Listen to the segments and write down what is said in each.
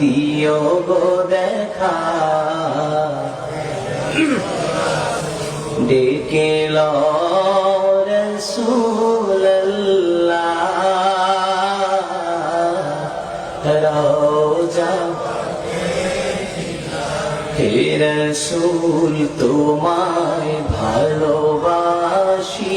দিও গো দেখা। ডেকে রসুল তোমায় ভালোবাসি।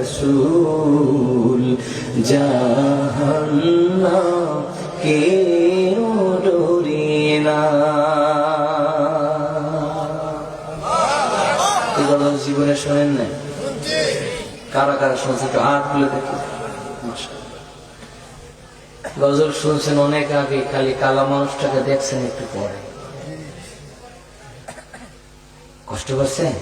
রসুল জাহান্না জীবনে শোনেন নাই? কারা কারা শুনছে একটু হাত খুলে দেখি। গজল শুনছেন অনেক আগে, খালি কালা মানুষটাকে দেখছেন একটু পরে। কষ্ট করছে